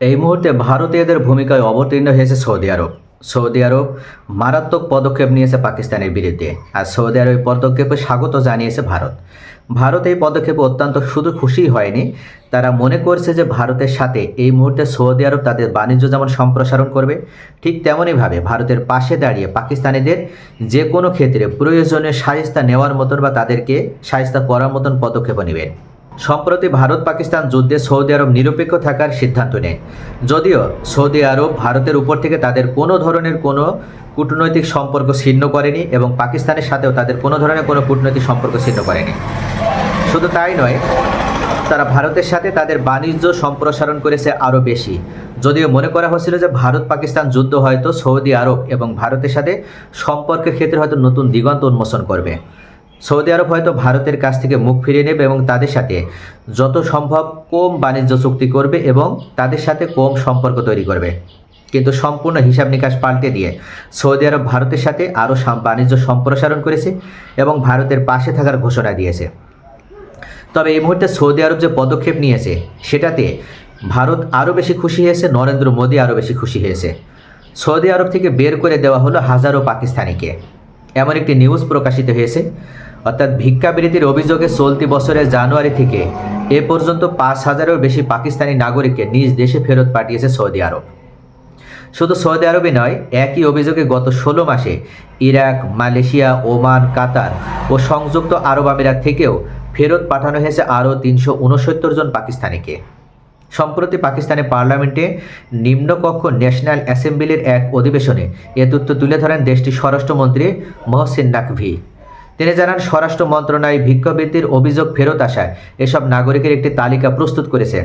এই মুহূর্তে ভারতীয়দের ভূমিকায় অবতীর্ণ হয়েছে সৌদি আরব। সৌদি আরব মারাত্মক পদক্ষেপ নিয়েছে পাকিস্তানের বিরুদ্ধে আর সৌদি আরব এই পদক্ষেপে স্বাগত জানিয়েছে ভারত। ভারত এই পদক্ষেপে অত্যন্ত শুধু খুশি হয়নি, তারা মনে করছে যে ভারতের সাথে এই মুহূর্তে সৌদি আরব তাদের বাণিজ্য যেমন সম্প্রসারণ করবে, ঠিক তেমনইভাবে ভারতের পাশে দাঁড়িয়ে পাকিস্তানিদের যে কোনো ক্ষেত্রে প্রয়োজনীয় সাহিস্তা নেওয়ার মতন বা তাদেরকে সাহিস্তা করার মতন পদক্ষেপ নেবেন। সম্প্রতি ভারত পাকিস্তান যুদ্ধে সৌদি আরব নিরপেক্ষ থাকার সিদ্ধান্ত নেয়। যদিও সৌদি আরব ভারতের উপর থেকে তাদের কোনো ধরনের কোনো কূটনৈতিক সম্পর্ক ছিন্ন করেনি এবং পাকিস্তানের সাথেও তাদের কোনো ধরনের কোনো কূটনৈতিক সম্পর্ক ছিন্ন করেনি। শুধু তাই নয়, তারা ভারতের সাথে তাদের বাণিজ্য সম্প্রসারণ করেছে আরও বেশি। যদিও মনে করা হচ্ছিল যে ভারত পাকিস্তান যুদ্ধ হয়তো সৌদি আরব এবং ভারতের সাথে সম্পর্কের ক্ষেত্রে হয়তো নতুন দিগন্ত উন্মোচন করবে। সৌদি আরব হয়তো ভারতের কাছ থেকে মুখ ফিরিয়ে নেবে এবং তাদের সাথে যত সম্ভব কম বাণিজ্য চুক্তি করবে এবং তাদের সাথে কম সম্পর্ক তৈরি করবে। কিন্তু সম্পূর্ণ হিসাব নিকাশ পাল্টে দিয়ে সৌদি আরব ভারতের সাথে আরও বাণিজ্য সম্প্রসারণ করেছে এবং ভারতের পাশে থাকার ঘোষণা দিয়েছে। তবে এই মুহূর্তে সৌদি আরব যে পদক্ষেপ নিয়েছে, সেটাতে ভারত আরও বেশি খুশি হয়েছে, নরেন্দ্র মোদী আরও বেশি খুশি হয়েছে। সৌদি আরব থেকে বের করে দেওয়া হলো হাজারো পাকিস্তানিকে। এমন একটি নিউজ প্রকাশিত হয়েছে অর্থাৎ ভিক্ষাবৃত্তির অভিযোগে চলতি বছরের জানুয়ারি থেকে এ পর্যন্ত পাঁচ হাজারেরও বেশি পাকিস্তানি নাগরিককে নিজ দেশে ফেরত পাঠিয়েছে সৌদি আরব। শুধু সৌদি আরবে নয়, একই অভিযোগে গত ষোলো মাসে ইরাক, মালয়েশিয়া, ওমান, কাতার ও সংযুক্ত আরব আমিরাত থেকেও ফেরত পাঠানো হয়েছে আরও তিনশো উনসত্তর জন পাকিস্তানিকে। সম্প্রতি পাকিস্তানের পার্লামেন্টে নিম্নকক্ষ ন্যাশনাল অ্যাসেম্বলির এক অধিবেশনে এ তথ্য তুলে ধরেন দেশটির স্বরাষ্ট্রমন্ত্রী মহসিন নাকভি। তিনি জানান, স্বরাষ্ট্র মন্ত্রণালয় ভিক্ষাবৃত্তির অভিযোগ ফেরত আসায় এসব নাগরিকের একটি তালিকা প্রস্তুত করেছে,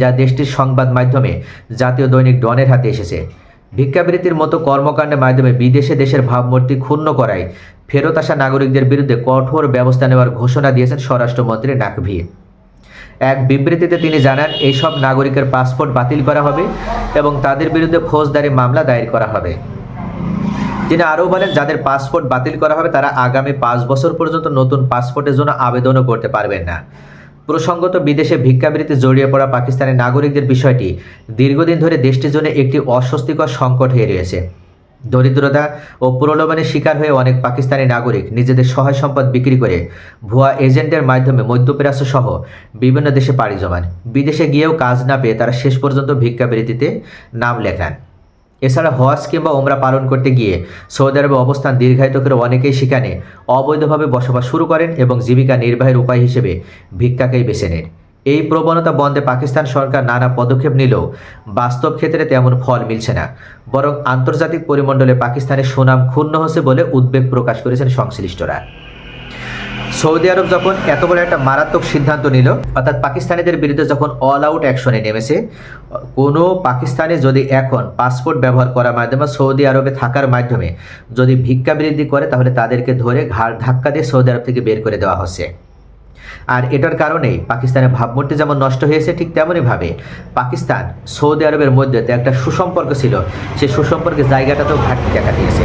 যা দেশটির সংবাদ মাধ্যমে জাতীয় দৈনিক ডনের হাতে এসেছে। ভিক্ষাবৃত্তির মতো কর্মকাণ্ডের মাধ্যমে বিদেশে দেশের ভাবমূর্তি ক্ষুণ্ণ করায় ফেরত আসা নাগরিকদের বিরুদ্ধে কঠোর ব্যবস্থা নেওয়ার ঘোষণা দিয়েছেন স্বরাষ্ট্রমন্ত্রী নাকভি। এক বিবৃতিতে তিনি জানান, এইসব নাগরিকের পাসপোর্ট বাতিল করা হবে এবং তাদের বিরুদ্ধে ফৌজদারি মামলা দায়ের করা হবে। তিনি আরও বলেন, যাদের পাসপোর্ট বাতিল করা হবে, তারা আগামী পাঁচ বছর পর্যন্ত নতুন পাসপোর্টের জন্য আবেদনও করতে পারবেন না। প্রসঙ্গত, বিদেশে ভিক্ষাবৃত্তি জড়িয়ে পড়া পাকিস্তানের নাগরিকদের বিষয়টি দীর্ঘদিন ধরে দেশটির জন্য একটি অস্বস্তিকর সংকট হয়ে রয়েছে। দরিদ্রতা ও প্রলোভনের শিকার হয়ে অনেক পাকিস্তানি নাগরিক নিজেদের সহায় সম্পদ বিক্রি করে ভুয়া এজেন্টের মাধ্যমে মধ্যপ্রাচ্য সহ বিভিন্ন দেশে পাড়ি জমান। বিদেশে গিয়েও কাজ না পেয়ে তারা শেষ পর্যন্ত ভিক্ষাবৃত্তিতে নাম লেখান। এছাড়া হজ কিংবা ওমরা পালন করতে গিয়ে সৌদি আরবে অবস্থান দীর্ঘায়িত করে অনেকেই সেখানে অবৈধভাবে বসবাস শুরু করেন এবং জীবিকা নির্বাহের উপায় হিসেবে ভিক্ষাকেই বেছে নেন। এই প্রবণতা বন্ধে পাকিস্তান সরকার নানা পদক্ষেপ নিলেও বাস্তব ক্ষেত্রে তেমন ফল মিলছে না। বরং আন্তর্জাতিক পরিমণ্ডলে পাকিস্তানের সুনাম ক্ষুণ্ণ হচ্ছে বলে উদ্বেগ প্রকাশ করেছেন সংশ্লিষ্টরা। সৌদি আরব যখন এত বড় একটা মারাত্মক সিদ্ধান্ত নিল, অর্থাৎ পাকিস্তানিদের বিরুদ্ধে যখন অল আউট অ্যাকশনে নেমেছে, কোনো পাকিস্তানি যদি এখন পাসপোর্ট ব্যবহার করার মাধ্যমে সৌদি আরবে থাকার মাধ্যমে যদি ভিক্ষাবৃদ্ধি করে, তাহলে তাদেরকে ধরে ঘাড় ধাক্কা দিয়ে সৌদি আরব থেকে বের করে দেওয়া হচ্ছে। আর এটার কারণেই পাকিস্তানের ভাবমূর্তি যেমন নষ্ট হয়েছে, ঠিক তেমনইভাবে পাকিস্তান সৌদি আরবের মধ্যে একটা সুসম্পর্ক ছিল। সেই সুসম্পর্কের জায়গাটাতেও ঘাটতি দেখা দিয়েছে।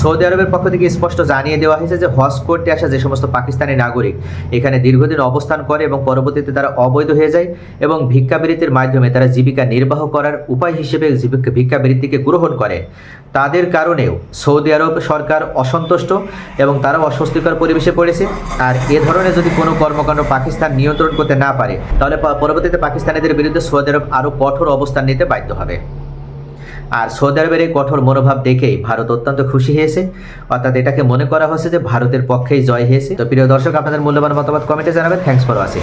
সৌদি আরবের পক্ষ থেকে স্পষ্ট জানিয়ে দেওয়া হয়েছে যে হজ করতে আসা যে সমস্ত পাকিস্তানি নাগরিক এখানে দীর্ঘদিন অবস্থান করে এবং পরবর্তীতে তারা অবৈধ হয়ে যায় এবং ভিক্ষাবৃত্তির মাধ্যমে তারা জীবিকা নির্বাহ করার উপায় হিসেবে ভিক্ষাবৃত্তিকে গ্রহণ করে। তাদের কারণেও সৌদি আরব সরকার অসন্তুষ্ট এবং তারাও অস্বস্তিকর পরিবেশে পড়েছে। আর এ ধরনের যদি কোনো কর্মকাণ্ড পাকিস্তান নিয়ন্ত্রণ করতে না পারে, তাহলে পরবর্তীতে পাকিস্তানিদের বিরুদ্ধে সৌদি আরব আরও কঠোর অবস্থান নিতে বাধ্য হবে। আর সৌদি আরবের এই কঠোর মনোভাব দেখেই ভারত অত্যন্ত খুশি হয়েছে। অর্থাৎ এটাকে মনে করা হচ্ছে যে ভারতের পক্ষেই জয় হয়েছে। তো প্রিয় দর্শক, আপনাদের মূল্যবান মতামত কমেন্টে জানাবেন। Thanks for watching